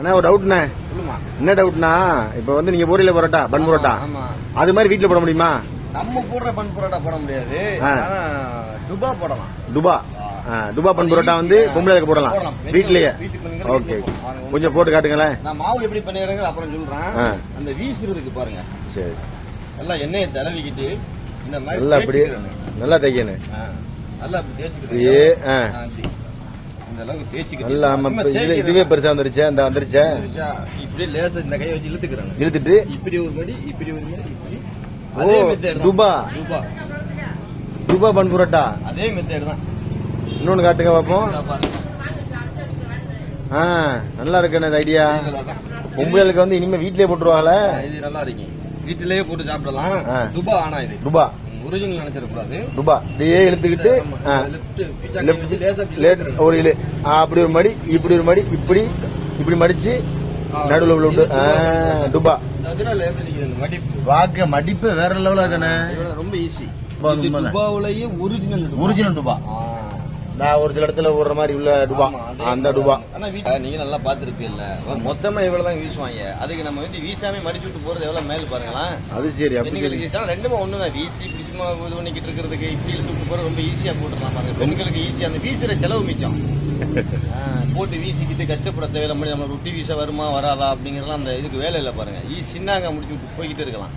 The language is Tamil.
அண்ணா ஒரு டவுட்ண்ணே என்ன டவுட்னா இப்போ வந்து நீங்க போறீல பரோட்டா பன் பரோட்டா. அது மாதிரி வீட்ல போட முடியுமா? நம்ம போடுற பன் பரோட்டா போட முடியாது. டுபா போடலாம். துபா துபா பன் பரோட்டா வந்து பொம்பளைக்கு போடலாம். வீட்லயே. ஓகே. கொஞ்சம் போட்டு காட்டுங்களேன். நான் மாவு எப்படி பண்ணிடுறேங்க அப்புறம் சொல்றேன். அந்த வீசுறதுக்கு பாருங்க. சரி. நல்லா எண்ணெயை தடவிக்கிட்டு இந்த மாதிரி நல்லா அப்படியே. நல்லா தைக்கணும். நல்லா தேய்ச்சிக்கிறேன் அப்படியே ஆ ஆ, இப்படி. இந்த அளவுக்கு தேய்ச்சிக்கிட்டு. இதுவே பெருசா வந்துருச்சே அந்த வந்துருச்சே? இப்படியே லேசா இந்த கையை வச்சு இழுத்துக்கிறேன் இழுத்துட்டு. இப்படி ஒரு மடி இப்படி ஒரு மடி இப்படி. அதே மெத்தேட் துபா. துபா துபா பன் பரோட்டா? அதே மெத்தேட் தான். இன்னொன்னு காட்டுங்க பாருங்க. ஆ நல்லா இருக்கு அந்த ஐடியா. பொம்பளைகளுக்கு வந்து இனிமே வீட்லயே போட்டுருவாங்களே? இது நல்லா இருக்கு. வீட்டிலேயே போட்டு சாப்பிடலாம். துபா ஆனா இது. துபா ஒரிஜினல் நினைச்சிடக்கூடாது. துபா அப்படியே இழுத்துக்கிட்டு லெஃப்ட். ஒரு இழு. ஆ, அப்படி ஒரு மடி இப்படி ஒரு மடி இப்படி இப்படி மடிச்சு நடுவுல உள்ள விட்டு மடிப்பு. வாக்க மடிப்பு வேற லெவலா இதோட ரொம்ப ஈஸி. துபாவுலயே ஒரிஜினல் ஒரிஜினல் டுபா நான் ஒரு சில இடத்துல ஓடுற மாதிரி உள்ள டுபா அந்த டுபா ஆனா நீங்க நல்லா பாத்துருப்பீல்ல மொத்தமா இவ்வளவுதான் வீசுவாங்க? அதுக்கு நம்ம வந்து வீசாம மடிச்சு விட்டு போறது எவ்வளவு மேல் பாருங்களேன். அது சரி அப்படி ரெண்டுமே ஒண்ணுதான். வீசி இது பண்ணிக்கிட்டு இருக்கிறதுக்கு இப்படி தூக்கு போற ரொம்ப ஈஸியா போட்டுடலாம் பாருங்க. பெண்களுக்கு ஈஸியா அந்த வீசுற செலவு மிச்சம். போட்டு வீசிக்கிட்டு கஷ்டப்பட தேவையில்ல. நம்ம ரொட்டி வீச வருமா வராதா அப்படிங்கறதெல்லாம் அந்த இதுக்கு வேலை இல்லை பாருங்க. ஈ சின்னாங்க முடிச்சு விட்டு போய்கிட்டு இருக்கலாம்.